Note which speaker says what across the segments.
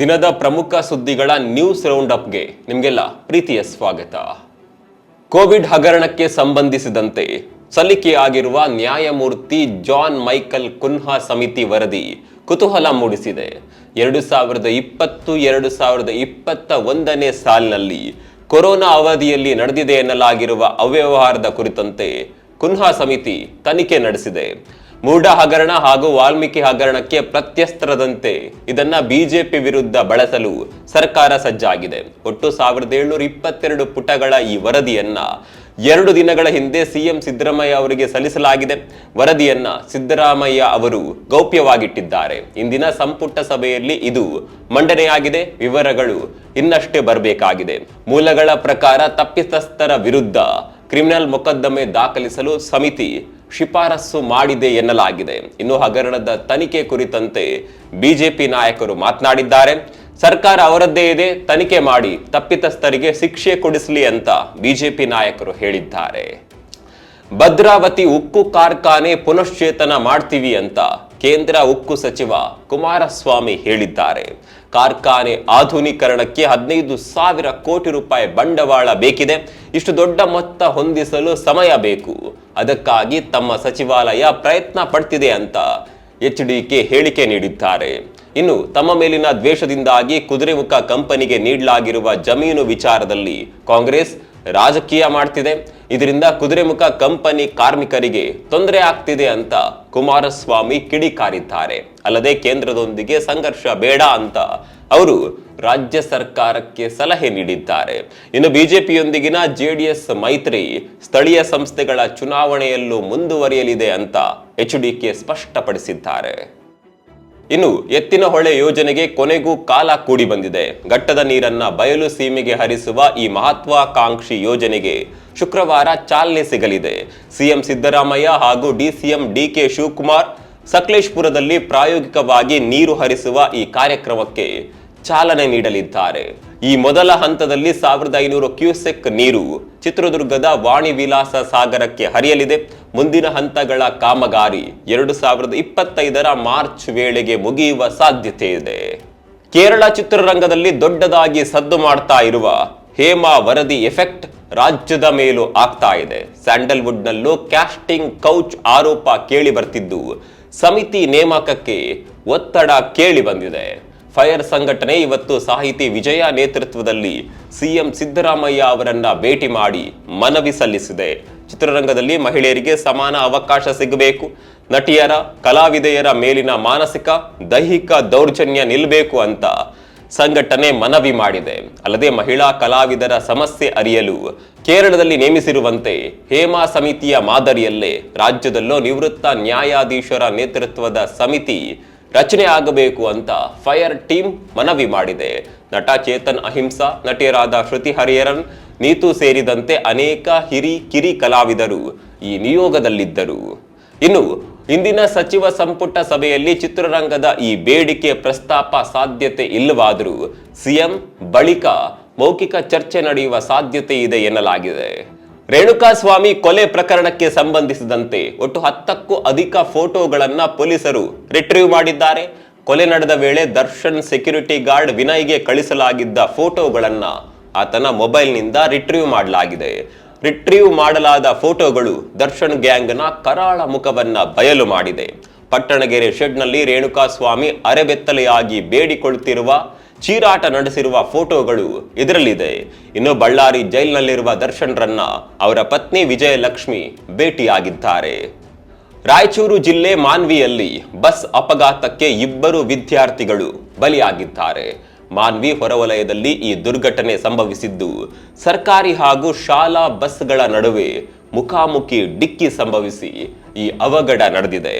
Speaker 1: ದಿನದ ಪ್ರಮುಖ ಸುದ್ದಿಗಳ ನ್ಯೂಸ್ ರೌಂಡ್ ಅಪ್ಗೆ ನಿಮಗೆಲ್ಲ ಪ್ರೀತಿಯ ಸ್ವಾಗತ. ಕೋವಿಡ್ ಹಗರಣಕ್ಕೆ ಸಂಬಂಧಿಸಿದಂತೆ ಸಲ್ಲಿಕೆಯಾಗಿರುವ ನ್ಯಾಯಮೂರ್ತಿ ಜಾನ್ ಮೈಕಲ್ ಕುನ್ಹಾ ಸಮಿತಿ ವರದಿ ಕುತೂಹಲ ಮೂಡಿಸಿದೆ. ಎರಡು ಸಾವಿರದ ಇಪ್ಪತ್ತು, ಎರಡು ಸಾವಿರದ ಇಪ್ಪತ್ತ ಒಂದನೇ ಸಾಲಿನಲ್ಲಿ ಕೊರೋನಾ ಅವಧಿಯಲ್ಲಿ ನಡೆದಿದೆ ಎನ್ನಲಾಗಿರುವ ಅವ್ಯವಹಾರದ ಕುರಿತಂತೆ ಕುನ್ಹಾ ಸಮಿತಿ ತನಿಖೆ ನಡೆಸಿದೆ. ಮೂಢ ಹಗರಣ ಹಾಗೂ ವಾಲ್ಮೀಕಿ ಹಗರಣಕ್ಕೆ ಪ್ರತ್ಯಸ್ತ್ರದಂತೆ ಇದನ್ನ ಬಿಜೆಪಿ ವಿರುದ್ಧ ಬಳಸಲು ಸರ್ಕಾರ ಸಜ್ಜಾಗಿದೆ. ಒಟ್ಟು ಸಾವಿರದ ಏಳ್ನೂರ ಇಪ್ಪತ್ತೆರಡು ಪುಟಗಳ ಈ ವರದಿಯನ್ನ ಎರಡು ದಿನಗಳ ಹಿಂದೆ ಸಿಎಂ ಸಿದ್ದರಾಮಯ್ಯ ಅವರಿಗೆ ಸಲ್ಲಿಸಲಾಗಿದೆ. ವರದಿಯನ್ನ ಸಿದ್ದರಾಮಯ್ಯ ಅವರು ಗೌಪ್ಯವಾಗಿಟ್ಟಿದ್ದಾರೆ. ಇಂದಿನ ಸಂಪುಟ ಸಭೆಯಲ್ಲಿ ಇದು ಮಂಡನೆಯಾಗಿದೆ. ವಿವರಗಳು ಇನ್ನಷ್ಟೇ ಬರಬೇಕಾಗಿದೆ. ಮೂಲಗಳ ಪ್ರಕಾರ ತಪ್ಪಿತಸ್ಥರ ವಿರುದ್ಧ ಕ್ರಿಮಿನಲ್ ಮೊಕದ್ದಮೆ ದಾಖಲಿಸಲು ಸಮಿತಿ ಶಿಫಾರಸು ಮಾಡಿದೆ ಎನ್ನಲಾಗಿದೆ. ಇನ್ನು ಹಗರಣದ ತನಿಖೆ ಕುರಿತಂತೆ ಬಿಜೆಪಿ ನಾಯಕರು ಮಾತನಾಡಿದ್ದಾರೆ. ಸರ್ಕಾರ ಅವರದ್ದೇ ಇದೆ, ತನಿಖೆ ಮಾಡಿ ತಪ್ಪಿತಸ್ಥರಿಗೆ ಶಿಕ್ಷೆ ಕೊಡಿಸಲಿ ಅಂತ ಬಿಜೆಪಿ ನಾಯಕರು ಹೇಳಿದ್ದಾರೆ. ಭದ್ರಾವತಿ ಉಕ್ಕು ಕಾರ್ಖಾನೆ ಪುನಶ್ಚೇತನ ಮಾಡ್ತೀವಿ ಅಂತ ಕೇಂದ್ರ ಉಕ್ಕು ಸಚಿವ ಕುಮಾರಸ್ವಾಮಿ ಹೇಳಿದ್ದಾರೆ. ಕಾರ್ಖಾನೆ ಆಧುನೀಕರಣಕ್ಕೆ ಹದಿನೈದು ಸಾವಿರ ಕೋಟಿ ರೂಪಾಯಿ ಬಂಡವಾಳ ಬೇಕಿದೆ. ಇಷ್ಟು ದೊಡ್ಡ ಮೊತ್ತ ಹೊಂದಿಸಲು ಸಮಯ ಬೇಕು. ಅದಕ್ಕಾಗಿ ತಮ್ಮ ಸಚಿವಾಲಯ ಪ್ರಯತ್ನ ಪಡ್ತಿದೆ ಅಂತ ಎಚ್ ಡಿಕೆ ಹೇಳಿಕೆ ನೀಡಿದ್ದಾರೆ. ಇನ್ನು ತಮ್ಮ ಮೇಲಿನ ದ್ವೇಷದಿಂದಾಗಿ ಕುದುರೆಮುಖ ಕಂಪನಿಗೆ ನೀಡಲಾಗಿರುವ ಜಮೀನು ವಿಚಾರದಲ್ಲಿ ಕಾಂಗ್ರೆಸ್ ರಾಜಕೀಯ ಮಾಡ್ತಿದೆ. ಇದರಿಂದ ಕುದುರೆಮುಖ ಕಂಪನಿ ಕಾರ್ಮಿಕರಿಗೆ ತೊಂದರೆ ಆಗ್ತಿದೆ ಅಂತ ಕುಮಾರಸ್ವಾಮಿ ಕಿಡಿಕಾರಿದ್ದಾರೆ. ಅಲ್ಲದೆ ಕೇಂದ್ರದೊಂದಿಗೆ ಸಂಘರ್ಷ ಬೇಡ ಅಂತ ಅವರು ರಾಜ್ಯ ಸರ್ಕಾರಕ್ಕೆ ಸಲಹೆ ನೀಡಿದ್ದಾರೆ. ಇನ್ನು ಬಿಜೆಪಿಯೊಂದಿಗಿನ ಜೆಡಿಎಸ್ ಮೈತ್ರಿ ಸ್ಥಳೀಯ ಸಂಸ್ಥೆಗಳ ಚುನಾವಣೆಯಲ್ಲೂ ಮುಂದುವರಿಯಲಿದೆ ಅಂತ ಎಚ್ ಡಿಕೆ ಸ್ಪಷ್ಟಪಡಿಸಿದ್ದಾರೆ. ಇನ್ನು ಎತ್ತಿನ ಹೊಳೆ ಯೋಜನೆಗೆ ಕೊನೆಗೂ ಕಾಲ ಕೂಡಿ ಬಂದಿದೆ. ಘಟ್ಟದ ನೀರನ್ನ ಬಯಲು ಸೀಮೆಗೆ ಹರಿಸುವ ಈ ಮಹತ್ವಾಕಾಂಕ್ಷಿ ಯೋಜನೆಗೆ ಶುಕ್ರವಾರ ಚಾಲನೆ ಸಿಗಲಿದೆ. ಸಿಎಂ ಸಿದ್ದರಾಮಯ್ಯ ಹಾಗೂ ಡಿಸಿಎಂ ಡಿಕೆ ಶಿವಕುಮಾರ್ ಸಕಲೇಶ್ಪುರದಲ್ಲಿ ಪ್ರಾಯೋಗಿಕವಾಗಿ ನೀರು ಹರಿಸುವ ಈ ಕಾರ್ಯಕ್ರಮಕ್ಕೆ ಚಾಲನೆ ನೀಡಲಿದ್ದಾರೆ. ಈ ಮೊದಲ ಹಂತದಲ್ಲಿ ಸಾವಿರದ ಐನೂರು ಕ್ಯೂಸೆಕ್ ನೀರು ಚಿತ್ರದುರ್ಗದ ವಾಣಿ ವಿಲಾಸ ಸಾಗರಕ್ಕೆ ಹರಿಯಲಿದೆ. ಮುಂದಿನ ಹಂತಗಳ ಕಾಮಗಾರಿ ಎರಡು ಸಾವಿರದ ಇಪ್ಪತ್ತೈದರ ಮಾರ್ಚ್ ವೇಳೆಗೆ ಮುಗಿಯುವ ಸಾಧ್ಯತೆ ಇದೆ. ಕೇರಳ ಚಿತ್ರರಂಗದಲ್ಲಿ ದೊಡ್ಡದಾಗಿ ಸದ್ದು ಮಾಡ್ತಾ ಇರುವ ಹೇಮಾ ವರದಿ ಎಫೆಕ್ಟ್ ರಾಜ್ಯದ ಮೇಲೂ ಆಗ್ತಾ ಇದೆ. ಸ್ಯಾಂಡಲ್ವುಡ್ನಲ್ಲೂ ಕ್ಯಾಸ್ಟಿಂಗ್ ಕೌಚ್ ಆರೋಪ ಕೇಳಿ ಬರ್ತಿದ್ದು. ಸಮಿತಿ ನೇಮಕಕ್ಕೆ ಒತ್ತಡ ಕೇಳಿ ಬಂದಿದೆ. ಫೈರ್ ಸಂಘಟನೆ ಇವತ್ತು ಸಾಹಿತಿ ವಿಜಯ ನೇತೃತ್ವದಲ್ಲಿ ಸಿಎಂ ಸಿದ್ದರಾಮಯ್ಯ ಅವರನ್ನ ಭೇಟಿ ಮಾಡಿ ಮನವಿ ಸಲ್ಲಿಸಿದೆ. ಚಿತ್ರರಂಗದಲ್ಲಿ ಮಹಿಳೆಯರಿಗೆ ಸಮಾನ ಅವಕಾಶ ಸಿಗಬೇಕು. ನಟಿಯರ, ಕಲಾವಿದೆಯರ ಮೇಲಿನ ಮಾನಸಿಕ, ದೈಹಿಕ ದೌರ್ಜನ್ಯ ನಿಲ್ಲಬೇಕು ಅಂತ ಸಂಘಟನೆ ಮನವಿ ಮಾಡಿದೆ. ಅಲ್ಲದೆ ಮಹಿಳಾ ಕಲಾವಿದರ ಸಮಸ್ಯೆ ಅರಿಯಲು ಕೇರಳದಲ್ಲಿ ನೇಮಿಸಿರುವಂತೆ ಹೇಮಾ ಸಮಿತಿಯ ಮಾದರಿಯಲ್ಲೇ ರಾಜ್ಯದಲ್ಲೂ ನಿವೃತ್ತ ನ್ಯಾಯಾಧೀಶರ ನೇತೃತ್ವದ ಸಮಿತಿ ರಚನೆ ಆಗಬೇಕು ಅಂತ ಫೈರ್ ಟೀಮ್ ಮನವಿ ಮಾಡಿದೆ. ನಟ ಚೇತನ್ ಅಹಿಂಸಾ, ನಟಿಯರಾದ ಶ್ರುತಿ ಹರಿಹರನ್, ನೀತು ಸೇರಿದಂತೆ ಅನೇಕ ಹಿರಿ ಕಿರಿ ಕಲಾವಿದರು ಈ ನಿಯೋಗದಲ್ಲಿದ್ದರು. ಇನ್ನು ಇಂದಿನ ಸಚಿವ ಸಂಪುಟ ಸಭೆಯಲ್ಲಿ ಚಿತ್ರರಂಗದ ಈ ಬೇಡಿಕೆ ಪ್ರಸ್ತಾಪ ಸಾಧ್ಯತೆ ಇಲ್ಲವಾದರೂ ಸಿಎಂ ಬಳಿಕ ಮೌಖಿಕ ಚರ್ಚೆ ನಡೆಯುವ ಸಾಧ್ಯತೆ ಇದೆ ಎನ್ನಲಾಗಿದೆ. ರೇಣುಕಾಸ್ವಾಮಿ ಕೊಲೆ ಪ್ರಕರಣಕ್ಕೆ ಸಂಬಂಧಿಸಿದಂತೆ ಒಟ್ಟು ಹತ್ತಕ್ಕೂ ಅಧಿಕ ಫೋಟೋಗಳನ್ನ ಪೊಲೀಸರು ರಿಟ್ರೀವ್ ಮಾಡಿದ್ದಾರೆ. ಕೊಲೆ ನಡೆದ ವೇಳೆ ದರ್ಶನ್ ಸೆಕ್ಯೂರಿಟಿ ಗಾರ್ಡ್ ವಿನಯ್ಗೆ ಕಳಿಸಲಾಗಿದ್ದ ಫೋಟೋಗಳನ್ನ ಆತನ ಮೊಬೈಲ್ನಿಂದ ರಿಟ್ರೀವ್ ಮಾಡಲಾಗಿದೆ. ರಿಟ್ರೀವ್ ಮಾಡಲಾದ ಫೋಟೋಗಳು ದರ್ಶನ್ ಗ್ಯಾಂಗ್ನ ಕರಾಳ ಮುಖವನ್ನ ಬಯಲು ಮಾಡಿದೆ. ಪಟ್ಟಣಗೆರೆ ಶೆಡ್ನಲ್ಲಿ ರೇಣುಕಾಸ್ವಾಮಿ ಅರೆಬೆತ್ತಲೆಯಾಗಿ ಬೇಡಿಕೊಳ್ಳುತ್ತಿರುವ ಚೀರಾಟ ನಡೆಸಿರುವ ಫೋಟೋಗಳು ಇದರಲ್ಲಿದೆ. ಇನ್ನು ಬಳ್ಳಾರಿ ಜೈಲಿನಲ್ಲಿರುವ ದರ್ಶನ್ರನ್ನ ಅವರ ಪತ್ನಿ ವಿಜಯಲಕ್ಷ್ಮಿ ಭೇಟಿಯಾಗಿದ್ದಾರೆ. ರಾಯಚೂರು ಜಿಲ್ಲೆ ಮಾನ್ವಿಯಲ್ಲಿ ಬಸ್ ಅಪಘಾತಕ್ಕೆ ಇಬ್ಬರು ವಿದ್ಯಾರ್ಥಿಗಳು ಬಲಿಯಾಗಿದ್ದಾರೆ. ಮಾನ್ವಿ ಹೊರವಲಯದಲ್ಲಿ ಈ ದುರ್ಘಟನೆ ಸಂಭವಿಸಿದ್ದು, ಸರ್ಕಾರಿ ಹಾಗೂ ಶಾಲಾ ಬಸ್ಗಳ ನಡುವೆ ಮುಖಾಮುಖಿ ಡಿಕ್ಕಿ ಸಂಭವಿಸಿ ಈ ಅವಘಡ ನಡೆದಿದೆ.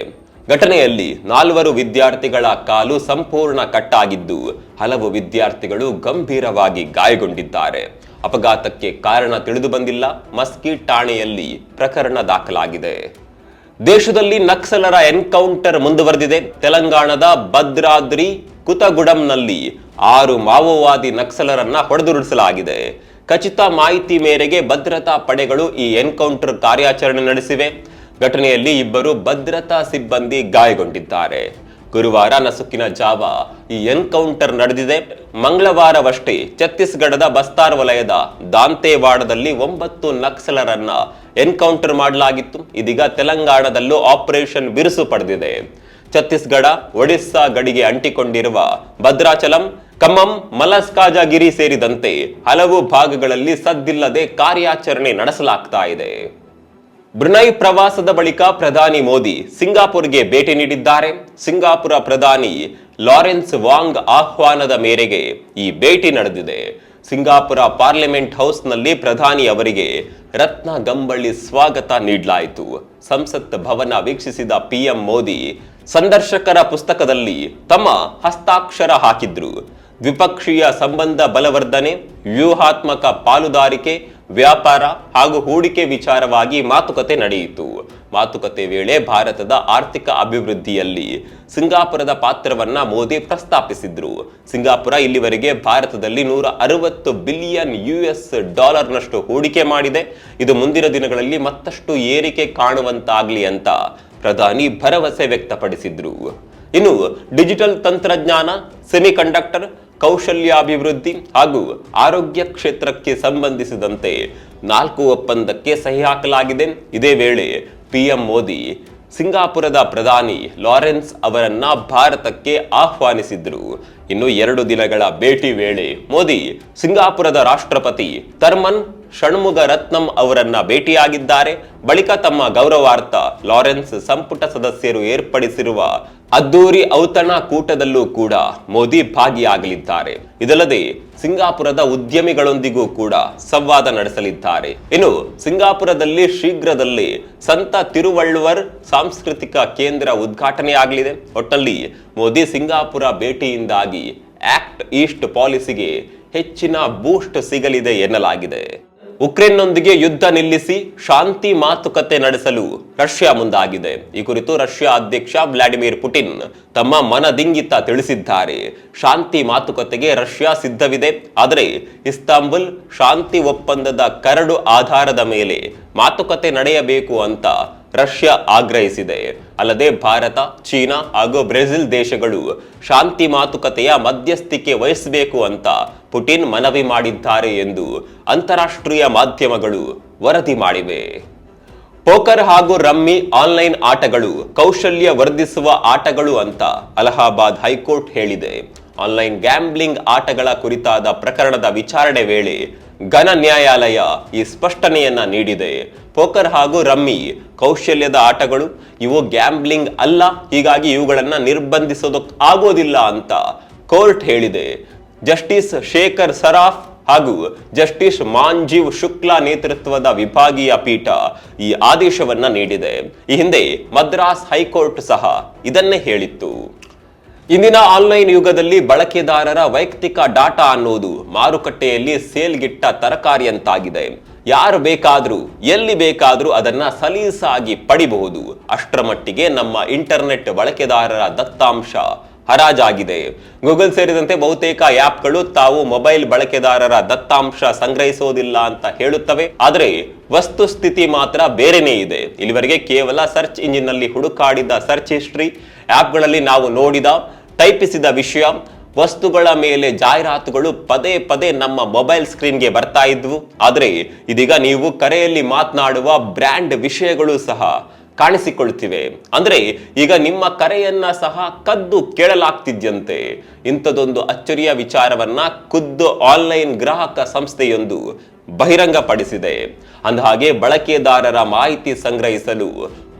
Speaker 1: ಘಟನೆಯಲ್ಲಿ ನಾಲ್ವರು ವಿದ್ಯಾರ್ಥಿಗಳ ಕಾಲು ಸಂಪೂರ್ಣ ಕಟ್ಟಾಗಿದ್ದು, ಹಲವು ವಿದ್ಯಾರ್ಥಿಗಳು ಗಂಭೀರವಾಗಿ ಗಾಯಗೊಂಡಿದ್ದಾರೆ. ಅಪಘಾತಕ್ಕೆ ಕಾರಣ ತಿಳಿದು ಬಂದಿಲ್ಲ ಮಸ್ಕಿ ಠಾಣೆಯಲ್ಲಿ ಪ್ರಕರಣ ದಾಖಲಾಗಿದೆ. ದೇಶದಲ್ಲಿ ನಕ್ಸಲರ ಎನ್ಕೌಂಟರ್ ಮುಂದುವರೆದಿದೆ. ತೆಲಂಗಾಣದ ಭದ್ರಾದ್ರಿ ಕುತಗುಡಂನಲ್ಲಿ ಆರು ಮಾವೋವಾದಿ ನಕ್ಸಲರನ್ನ ಹೊಡೆದುರುಳಿಸಲಾಗಿದೆ. ಖಚಿತ ಮಾಹಿತಿ ಮೇರೆಗೆ ಭದ್ರತಾ ಪಡೆಗಳು ಈ ಎನ್ಕೌಂಟರ್ ಕಾರ್ಯಾಚರಣೆ ನಡೆಸಿವೆ. ಘಟನೆಯಲ್ಲಿ ಇಬ್ಬರು ಭದ್ರತಾ ಸಿಬ್ಬಂದಿ ಗಾಯಗೊಂಡಿದ್ದಾರೆ. ಗುರುವಾರ ನಸುಕಿನ ಜಾವ ಈ ಎನ್ಕೌಂಟರ್ ನಡೆದಿದೆ. ಮಂಗಳವಾರವಷ್ಟೇ ಛತ್ತೀಸ್ಗಢದ ಬಸ್ತಾರ್ ವಲಯದ ದಾಂತೇವಾಡದಲ್ಲಿ ಒಂಬತ್ತು ನಕ್ಸಲರನ್ನ ಎನ್ಕೌಂಟರ್ ಮಾಡಲಾಗಿತ್ತು. ಇದೀಗ ತೆಲಂಗಾಣದಲ್ಲೂ ಆಪರೇಷನ್ ಬಿರುಸು ಪಡೆದಿದೆ. ಛತ್ತೀಸ್ಗಢ, ಒಡಿಸ್ಸಾ ಗಡಿಗೆ ಅಂಟಿಕೊಂಡಿರುವ ಭದ್ರಾಚಲಂ ಕಮ್ಮಂ ಮಲಸ್ಕಾಜಗಿರಿ ಸೇರಿದಂತೆ ಹಲವು ಭಾಗಗಳಲ್ಲಿ ಸದ್ದಿಲ್ಲದೆ ಕಾರ್ಯಾಚರಣೆ ನಡೆಸಲಾಗ್ತಾ ಇದೆ. ಬ್ರುನೈ ಪ್ರವಾಸದ ಬಳಿಕ ಪ್ರಧಾನಿ ಮೋದಿ ಸಿಂಗಾಪುರ್ಗೆ ಭೇಟಿ ನೀಡಿದ್ದಾರೆ. ಸಿಂಗಾಪುರ ಪ್ರಧಾನಿ ಲಾರೆನ್ಸ್ ವಾಂಗ್ ಆಹ್ವಾನದ ಮೇರೆಗೆ ಈ ಭೇಟಿ ನಡೆದಿದೆ. ಸಿಂಗಾಪುರ ಪಾರ್ಲಿಮೆಂಟ್ ಹೌಸ್ನಲ್ಲಿ ಪ್ರಧಾನಿ ಅವರಿಗೆ ರತ್ನ ಗಂಬಳ್ಳಿ ಸ್ವಾಗತ ನೀಡಲಾಯಿತು. ಸಂಸತ್ ಭವನ ವೀಕ್ಷಿಸಿದ ಪಿಎಂ ಮೋದಿ ಸಂದರ್ಶಕರ ಪುಸ್ತಕದಲ್ಲಿ ತಮ್ಮ ಹಸ್ತಾಕ್ಷರ ಹಾಕಿದ್ರು. ದ್ವಿಪಕ್ಷೀಯ ಸಂಬಂಧ ಬಲವರ್ಧನೆ, ವ್ಯೂಹಾತ್ಮಕ ಪಾಲುದಾರಿಕೆ, ವ್ಯಾಪಾರ ಹಾಗೂ ಹೂಡಿಕೆ ವಿಚಾರವಾಗಿ ಮಾತುಕತೆ ನಡೆಯಿತು. ಮಾತುಕತೆ ವೇಳೆ ಭಾರತದ ಆರ್ಥಿಕ ಅಭಿವೃದ್ಧಿಯಲ್ಲಿ ಸಿಂಗಾಪುರದ ಪಾತ್ರವನ್ನ ಮೋದಿ ಪ್ರಸ್ತಾಪಿಸಿದ್ರು. ಸಿಂಗಾಪುರ ಇಲ್ಲಿವರೆಗೆ ಭಾರತದಲ್ಲಿ ನೂರ ಅರವತ್ತು ಬಿಲಿಯನ್ ಯುಎಸ್ ಡಾಲರ್ನಷ್ಟು ಹೂಡಿಕೆ ಮಾಡಿದೆ. ಇದು ಮುಂದಿನ ದಿನಗಳಲ್ಲಿ ಮತ್ತಷ್ಟು ಏರಿಕೆ ಕಾಣುವಂತಾಗ್ಲಿ ಅಂತ ಪ್ರಧಾನಿ ಭರವಸೆ ವ್ಯಕ್ತಪಡಿಸಿದ್ರು. ಇನ್ನು ಡಿಜಿಟಲ್ ತಂತ್ರಜ್ಞಾನ, ಸೆಮಿಕಂಡಕ್ಟರ್ ಕೌಶಲ್ಯಾಭಿವೃದ್ಧಿ ಹಾಗೂ ಆರೋಗ್ಯ ಕ್ಷೇತ್ರಕ್ಕೆ ಸಂಬಂಧಿಸಿದಂತೆ ನಾಲ್ಕು ಒಪ್ಪಂದಕ್ಕೆ ಸಹಿ ಹಾಕಲಾಗಿದೆ. ಇದೇ ವೇಳೆ ಪಿಎಂ ಮೋದಿ, ಸಿಂಗಾಪುರದ ಪ್ರಧಾನಿ ಲಾರೆನ್ಸ್ ಅವರನ್ನ ಭಾರತಕ್ಕೆ ಆಹ್ವಾನಿಸಿದ್ರು. ಇನ್ನು ಎರಡು ದಿನಗಳ ಭೇಟಿ ವೇಳೆ ಮೋದಿ, ಸಿಂಗಾಪುರದ ರಾಷ್ಟ್ರಪತಿ ಥರ್ಮನ್ ಷಣ್ಮುಗ ರತ್ನಂ ಅವರನ್ನ ಭೇಟಿಯಾಗಿದ್ದಾರೆ. ಬಳಿಕ ತಮ್ಮ ಗೌರವಾರ್ಥ ಲಾರೆನ್ಸ್ ಸಂಪುಟ ಸದಸ್ಯರು ಏರ್ಪಡಿಸಿರುವ ಅದ್ದೂರಿ ಔತಣ ಕೂಟದಲ್ಲೂ ಕೂಡ ಮೋದಿ ಭಾಗಿಯಾಗಲಿದ್ದಾರೆ. ಇದಲ್ಲದೆ ಸಿಂಗಾಪುರದ ಉದ್ಯಮಿಗಳೊಂದಿಗೂ ಕೂಡ ಸಂವಾದ ನಡೆಸಲಿದ್ದಾರೆ. ಇನ್ನು ಸಿಂಗಾಪುರದಲ್ಲಿ ಶೀಘ್ರದಲ್ಲಿ ಸಂತ ತಿರುವಳ್ಳುವರ್ ಸಾಂಸ್ಕೃತಿಕ ಕೇಂದ್ರ ಉದ್ಘಾಟನೆಯಾಗಲಿದೆ. ಒಟ್ಟಲ್ಲಿ ಮೋದಿ ಸಿಂಗಾಪುರ ಭೇಟಿಯಿಂದಾಗಿ ಆಕ್ಟ್ ಈಸ್ಟ್ ಪಾಲಿಸಿಗೆ ಹೆಚ್ಚಿನ ಬೂಸ್ಟ್ ಸಿಗಲಿದೆ ಎನ್ನಲಾಗಿದೆ. ಉಕ್ರೇನ್ನೊಂದಿಗೆ ಯುದ್ಧ ನಿಲ್ಲಿಸಿ ಶಾಂತಿ ಮಾತುಕತೆ ನಡೆಸಲು ರಷ್ಯಾ ಮುಂದಾಗಿದೆ. ಈ ಕುರಿತು ರಷ್ಯಾ ಅಧ್ಯಕ್ಷ ವ್ಲಾಡಿಮಿರ್ ಪುಟಿನ್ ತಮ್ಮ ಮನದಿಂಗಿತ ತಿಳಿಸಿದ್ದಾರೆ. ಶಾಂತಿ ಮಾತುಕತೆಗೆ ರಷ್ಯಾ ಸಿದ್ಧವಿದೆ. ಆದರೆ ಇಸ್ತಾಂಬುಲ್ ಶಾಂತಿ ಒಪ್ಪಂದದ ಕರಡು ಆಧಾರದ ಮೇಲೆ ಮಾತುಕತೆ ನಡೆಯಬೇಕು ಅಂತ ರಷ್ಯಾ ಆಗ್ರಹಿಸಿದೆ. ಅಲ್ಲದೆ ಭಾರತ, ಚೀನಾ ಹಾಗೂ ಬ್ರೆಜಿಲ್ ದೇಶಗಳು ಶಾಂತಿ ಮಾತುಕತೆಯ ಮಧ್ಯಸ್ಥಿಕೆ ವಹಿಸಬೇಕು ಅಂತ ಪುಟಿನ್ ಮನವಿ ಮಾಡಿದ್ದಾರೆ ಎಂದು ಅಂತಾರಾಷ್ಟ್ರೀಯ ಮಾಧ್ಯಮಗಳು ವರದಿ ಮಾಡಿವೆ. ಪೋಕರ್ ಹಾಗೂ ರಮ್ಮಿ ಆನ್ಲೈನ್ ಆಟಗಳು ಕೌಶಲ್ಯ ವರ್ಧಿಸುವ ಆಟಗಳು ಅಂತ ಅಲಹಾಬಾದ್ ಹೈಕೋರ್ಟ್ ಹೇಳಿದೆ. ಆನ್ಲೈನ್ ಗ್ಯಾಂಬ್ಲಿಂಗ್ ಆಟಗಳ ಕುರಿತಾದ ಪ್ರಕರಣದ ವಿಚಾರಣೆ ವೇಳೆ ಘನ ನ್ಯಾಯಾಲಯ ಈ ಸ್ಪಷ್ಟನೆಯನ್ನ ನೀಡಿದೆ. ಪೋಕರ್ ಹಾಗೂ ರಮ್ಮಿ ಕೌಶಲ್ಯದ ಆಟಗಳು, ಇವು ಗ್ಯಾಂಬ್ಲಿಂಗ್ ಅಲ್ಲ, ಹೀಗಾಗಿ ಇವುಗಳನ್ನ ನಿರ್ಬಂಧಿಸೋದಕ್ಕೆ ಆಗೋದಿಲ್ಲ ಅಂತ ಕೋರ್ಟ್ ಹೇಳಿದೆ. ಜಸ್ಟಿಸ್ ಶೇಖರ್ ಸರಾಫ್ ಹಾಗೂ ಜಸ್ಟಿಸ್ ಮಾಂಜೀವ್ ಶುಕ್ಲಾ ನೇತೃತ್ವದ ವಿಭಾಗೀಯ ಪೀಠ ಈ ಆದೇಶವನ್ನ ನೀಡಿದೆ. ಈ ಹಿಂದೆ ಮದ್ರಾಸ್ ಹೈಕೋರ್ಟ್ ಸಹ ಇದನ್ನೇ ಹೇಳಿತ್ತು. ಇಂದಿನ ಆನ್ಲೈನ್ ಯುಗದಲ್ಲಿ ಬಳಕೆದಾರರ ವೈಯಕ್ತಿಕ ಡಾಟಾ ಅನ್ನೋದು ಮಾರುಕಟ್ಟೆಯಲ್ಲಿ ಸೇಲ್ಗಿಟ್ಟ ತರಕಾರಿಯಂತಾಗಿದೆ ಯಾರು ಬೇಕಾದರೂ, ಎಲ್ಲಿ ಬೇಕಾದರೂ ಅದನ್ನ ಸಲೀಸಾಗಿ ಪಡಿಬಹುದು. ಅಷ್ಟರ ಮಟ್ಟಿಗೆ ನಮ್ಮ ಇಂಟರ್ನೆಟ್ ಬಳಕೆದಾರರ ದತ್ತಾಂಶ ಹರಾಜಾಗಿದೆ. ಗೂಗಲ್ ಸೇರಿದಂತೆ ಬಹುತೇಕ ಆ್ಯಪ್ಗಳು ತಾವು ಮೊಬೈಲ್ ಬಳಕೆದಾರರ ದತ್ತಾಂಶ ಸಂಗ್ರಹಿಸೋದಿಲ್ಲ ಅಂತ ಹೇಳುತ್ತವೆ. ಆದರೆ ವಸ್ತುಸ್ಥಿತಿ ಮಾತ್ರ ಬೇರೆನೇ ಇದೆ. ಇಲ್ಲಿವರೆಗೆ ಕೇವಲ ಸರ್ಚ್ ಇಂಜಿನ್ನಲ್ಲಿ ಹುಡುಕಾಡಿದ ಸರ್ಚ್ ಹಿಸ್ಟ್ರಿ, ಆ್ಯಪ್ಗಳಲ್ಲಿ ನಾವು ನೋಡಿದ, ಟೈಪಿಸಿದ ವಿಷಯ, ವಸ್ತುಗಳ ಮೇಲೆ ಜಾಹೀರಾತುಗಳು ಪದೇ ಪದೇ ನಮ್ಮ ಮೊಬೈಲ್ ಸ್ಕ್ರೀನ್ಗೆ ಬರ್ತಾ ಇದ್ವು. ಆದರೆ ಇದೀಗ ನೀವು ಕರೆಯಲ್ಲಿ ಮಾತನಾಡುವ ಬ್ರ್ಯಾಂಡ್ ವಿಷಯಗಳು ಸಹ ಕಾಣಿಸಿಕೊಳ್ತಿವೆ. ಅಂದರೆ ಈಗ ನಿಮ್ಮ ಕರೆಯನ್ನ ಸಹ ಕದ್ದು ಕೇಳಲಾಗ್ತಿದ್ಯಂತೆ. ಇಂಥದೊಂದು ಅಚ್ಚರಿಯ ವಿಚಾರವನ್ನ ಖುದ್ದು ಆನ್ಲೈನ್ ಗ್ರಾಹಕ ಸಂಸ್ಥೆಯೊಂದು ಬಹಿರಂಗಪಡಿಸಿದೆ. ಅಂದಹಾಗೆ ಬಳಕೆದಾರರ ಮಾಹಿತಿ ಸಂಗ್ರಹಿಸಲು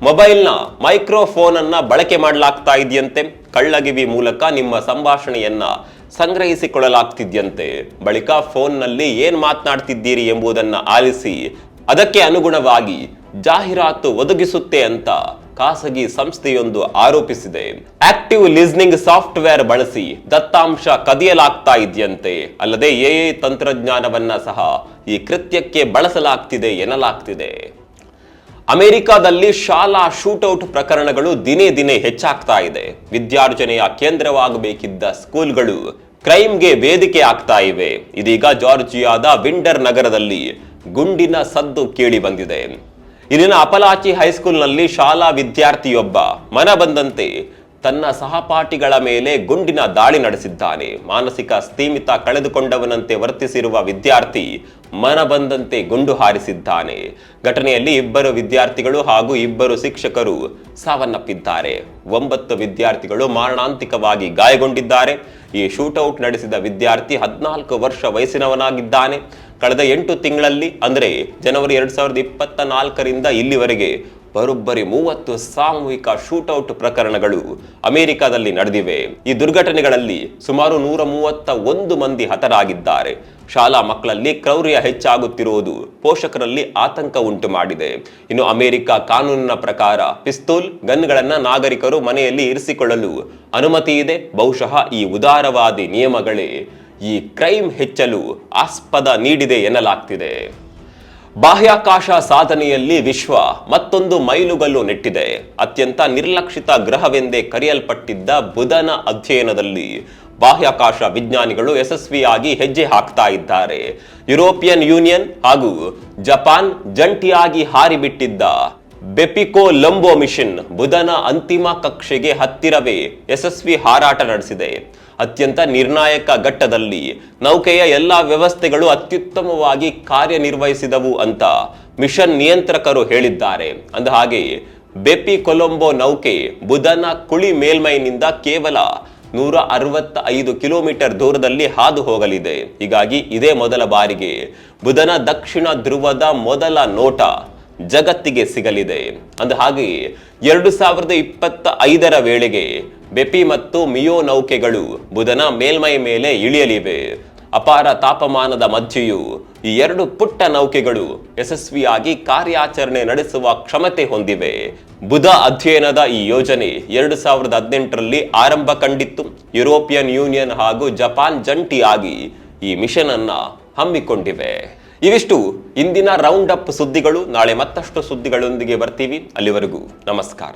Speaker 1: ಮೊಬೈಲ್ನ ಮೈಕ್ರೋಫೋನ್ ಅನ್ನ ಬಳಕೆ ಮಾಡಲಾಗ್ತಾ ಇದೆಯಂತೆ. ಕಳ್ಳಗಿವಿ ಮೂಲಕ ನಿಮ್ಮ ಸಂಭಾಷಣೆಯನ್ನ ಸಂಗ್ರಹಿಸಿಕೊಳ್ಳಲಾಗ್ತಿದ್ಯಂತೆ. ಬಳಿಕ ಫೋನ್ನಲ್ಲಿ ಏನ್ ಮಾತನಾಡ್ತಿದ್ದೀರಿ ಎಂಬುದನ್ನ ಆಲಿಸಿ, ಅದಕ್ಕೆ ಅನುಗುಣವಾಗಿ ಜಾಹೀರಾತು ಒದಗಿಸುತ್ತೆ ಅಂತ ಖಾಸಗಿ ಸಂಸ್ಥೆಯೊಂದು ಆರೋಪಿಸಿದೆ. ಆಕ್ಟಿವ್ ಲಿಸ್ನಿಂಗ್ ಸಾಫ್ಟ್ವೇರ್ ಬಳಸಿ ದತ್ತಾಂಶ ಕದಿಯಲಾಗ್ತಾ ಇದೆಯಂತೆ. ಅಲ್ಲದೆ ಎಐ ತಂತ್ರಜ್ಞಾನವನ್ನ ಸಹ ಈ ಕೃತ್ಯಕ್ಕೆ ಬಳಸಲಾಗ್ತಿದೆ ಎನ್ನಲಾಗ್ತಿದೆ. ಅಮೆರಿಕಾದಲ್ಲಿ ಶಾಲಾ ಶೂಟೌಟ್ ಪ್ರಕರಣಗಳು ದಿನೇ ದಿನೇ ಹೆಚ್ಚಾಗ್ತಾ ಇದೆ. ವಿದ್ಯಾರ್ಜನೆಯ ಕೇಂದ್ರವಾಗಬೇಕಿದ್ದ ಸ್ಕೂಲ್ಗಳು ಕ್ರೈಮ್ಗೆ ವೇದಿಕೆ ಆಗ್ತಾ ಇವೆ. ಇದೀಗ ಜಾರ್ಜಿಯಾದ ವಿಂಡರ್ ನಗರದಲ್ಲಿ ಗುಂಡಿನ ಸದ್ದು ಕೇಳಿ ಬಂದಿದೆ. ಇಲ್ಲಿನ ಅಪಲಾಚಿ ಹೈಸ್ಕೂಲ್ನಲ್ಲಿ ಶಾಲಾ ವಿದ್ಯಾರ್ಥಿಯೊಬ್ಬ ಮನ ಬಂದಂತೆ ತನ್ನ ಸಹಪಾಠಿಗಳ ಮೇಲೆ ಗುಂಡಿನ ದಾಳಿ ನಡೆಸಿದ್ದಾನೆ. ಮಾನಸಿಕ ಸ್ಥೀಮಿತ ಕಳೆದುಕೊಂಡವನಂತೆ ವರ್ತಿಸಿರುವ ವಿದ್ಯಾರ್ಥಿ ಮನ ಬಂದಂತೆ ಗುಂಡು ಹಾರಿಸಿದ್ದಾನೆ. ಘಟನೆಯಲ್ಲಿ ಇಬ್ಬರು ವಿದ್ಯಾರ್ಥಿಗಳು ಹಾಗೂ ಇಬ್ಬರು ಶಿಕ್ಷಕರು ಸಾವನ್ನಪ್ಪಿದ್ದಾರೆ. ಒಂಬತ್ತು ವಿದ್ಯಾರ್ಥಿಗಳು ಮಾರಣಾಂತಿಕವಾಗಿ ಗಾಯಗೊಂಡಿದ್ದಾರೆ. ಈ ಶೂಟೌಟ್ ನಡೆಸಿದ ವಿದ್ಯಾರ್ಥಿ ಹದಿನಾಲ್ಕು ವರ್ಷ ವಯಸ್ಸಿನವನಾಗಿದ್ದಾನೆ. ಕಳೆದ ಎಂಟು ತಿಂಗಳಲ್ಲಿ, ಅಂದರೆ ಜನವರಿ ಎರಡು ಸಾವಿರದ ಇಪ್ಪತ್ತ ನಾಲ್ಕರಿಂದ ಇಲ್ಲಿವರೆಗೆ ಬರೋಬ್ಬರಿ ಮೂವತ್ತು ಸಾಮೂಹಿಕ ಶೂಟೌಟ್ ಪ್ರಕರಣಗಳು ಅಮೆರಿಕದಲ್ಲಿ ನಡೆದಿವೆ. ಈ ದುರ್ಘಟನೆಗಳಲ್ಲಿ ಸುಮಾರು ನೂರ ಮೂವತ್ತ ಒಂದು ಮಂದಿ ಹತರಾಗಿದ್ದಾರೆ. ಶಾಲಾ ಮಕ್ಕಳಲ್ಲಿ ಕ್ರೌರ್ಯ ಹೆಚ್ಚಾಗುತ್ತಿರುವುದು ಪೋಷಕರಲ್ಲಿ ಆತಂಕ ಉಂಟು ಮಾಡಿದೆ. ಇನ್ನು ಅಮೆರಿಕ ಕಾನೂನಿನ ಪ್ರಕಾರ ಪಿಸ್ತೂಲ್, ಗನ್ಗಳನ್ನು ನಾಗರಿಕರು ಮನೆಯಲ್ಲಿ ಇರಿಸಿಕೊಳ್ಳಲು ಅನುಮತಿ ಇದೆ. ಬಹುಶಃ ಈ ಉದಾರವಾದಿ ನಿಯಮಗಳೇ ಈ ಕ್ರೈಮ್ ಹೆಚ್ಚಲು ಆಸ್ಪದ ನೀಡಿದೆ ಎನ್ನಲಾಗ್ತಿದೆ. ಬಾಹ್ಯಾಕಾಶ ಸಾಧನೆಯಲ್ಲಿ ವಿಶ್ವ ಮತ್ತೊಂದು ಮೈಲುಗಲ್ಲು ನೆಟ್ಟಿದೆ. ಅತ್ಯಂತ ನಿರ್ಲಕ್ಷಿತ ಗ್ರಹವೆಂದೇ ಕರೆಯಲ್ಪಟ್ಟಿದ್ದ ಬುಧನ ಅಧ್ಯಯನದಲ್ಲಿ ಬಾಹ್ಯಾಕಾಶ ವಿಜ್ಞಾನಿಗಳು ಯಶಸ್ವಿಯಾಗಿ ಹೆಜ್ಜೆ ಹಾಕ್ತಾ ಇದ್ದಾರೆ. ಯುರೋಪಿಯನ್ ಯೂನಿಯನ್ ಹಾಗೂ ಜಪಾನ್ ಜಂಟಿಯಾಗಿ ಹಾರಿಬಿಟ್ಟಿದ್ದ ಬೆಪಿಕೋ ಲಂಬೋ ಮಿಷನ್ ಬುಧನ ಅಂತಿಮ ಕಕ್ಷೆಗೆ ಹತ್ತಿರವೇ ಯಶಸ್ವಿ ಹಾರಾಟ ನಡೆಸಿದೆ. ಅತ್ಯಂತ ನಿರ್ಣಾಯಕ ಘಟ್ಟದಲ್ಲಿ ನೌಕೆಯ ಎಲ್ಲ ವ್ಯವಸ್ಥೆಗಳು ಅತ್ಯುತ್ತಮವಾಗಿ ಕಾರ್ಯನಿರ್ವಹಿಸಿದವು ಅಂತ ಮಿಷನ್ ನಿಯಂತ್ರಕರು ಹೇಳಿದ್ದಾರೆ. ಅಂದ ಹಾಗೆ, ಬೆಪಿ ಕೊಲಂಬೋ ನೌಕೆ ಬುಧನ ಕುಳಿ ಮೇಲ್ಮೈನಿಂದ ಕೇವಲ ನೂರ ಅರವತ್ತ ಐದು ಕಿಲೋಮೀಟರ್ ದೂರದಲ್ಲಿ ಹಾದು ಹೋಗಲಿದೆ. ಹೀಗಾಗಿ ಇದೇ ಮೊದಲ ಬಾರಿಗೆ ಬುಧನ ದಕ್ಷಿಣ ಧ್ರುವದ ಮೊದಲ ನೋಟ ಜಗತ್ತಿಗೆ ಸಿಗಲಿದೆ. ಅಂದ ಹಾಗೆ ಎರಡು ಸಾವಿರದ ಇಪ್ಪತ್ತ ಐದರ ವೇಳೆಗೆ ಬೆಪಿ ಮತ್ತು ಮಿಯೋ ನೌಕೆಗಳು ಬುಧನ ಮೇಲ್ಮೈ ಮೇಲೆ ಇಳಿಯಲಿವೆ. ಅಪಾರ ತಾಪಮಾನದ ಮಧ್ಯೆಯೂ ಈ ಎರಡು ಪುಟ್ಟ ನೌಕೆಗಳು ಯಶಸ್ವಿಯಾಗಿ ಕಾರ್ಯಾಚರಣೆ ನಡೆಸುವ ಕ್ಷಮತೆ ಹೊಂದಿವೆ. ಬುಧ ಅಧ್ಯಯನದ ಈ ಯೋಜನೆ ಎರಡು ಸಾವಿರದ ಹದಿನೆಂಟರಲ್ಲಿ ಆರಂಭ ಕಂಡಿತ್ತು. ಯುರೋಪಿಯನ್ ಯೂನಿಯನ್ ಹಾಗೂ ಜಪಾನ್ ಜಂಟಿಯಾಗಿ ಈ ಮಿಷನ್ ಅನ್ನ ಹಮ್ಮಿಕೊಂಡಿವೆ. ಇವಿಷ್ಟು ಇಂದಿನ ರೌಂಡ್ ಅಪ್ ಸುದ್ದಿಗಳು. ನಾಳೆ ಮತ್ತಷ್ಟು ಸುದ್ದಿಗಳೊಂದಿಗೆ ಬರ್ತೀವಿ. ಅಲ್ಲಿವರೆಗೂ ನಮಸ್ಕಾರ.